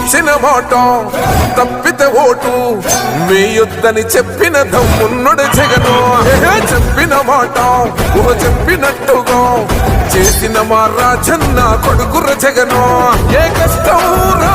ఇచ్చిన మాట తప్పితే ఓటు యుద్ధని చెప్పిన దమ్మున్నడు జగను. చెప్పిన మాట ఊహ చెప్పినట్టుగా చేసిన మా రాజన్న కొడుకుర జగను. ఏ కష్టం రా